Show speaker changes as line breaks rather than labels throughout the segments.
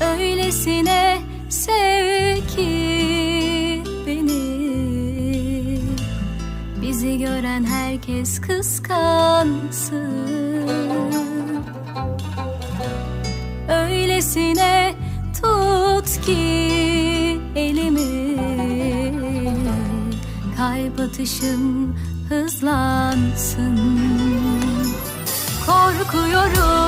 Öylesine sev ki beni. Bizi gören herkes kıskansın. Öylesine tut ki elimi. Kalp atışım hızlansın. Korkuyorum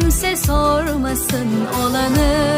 kimse sormasın olanı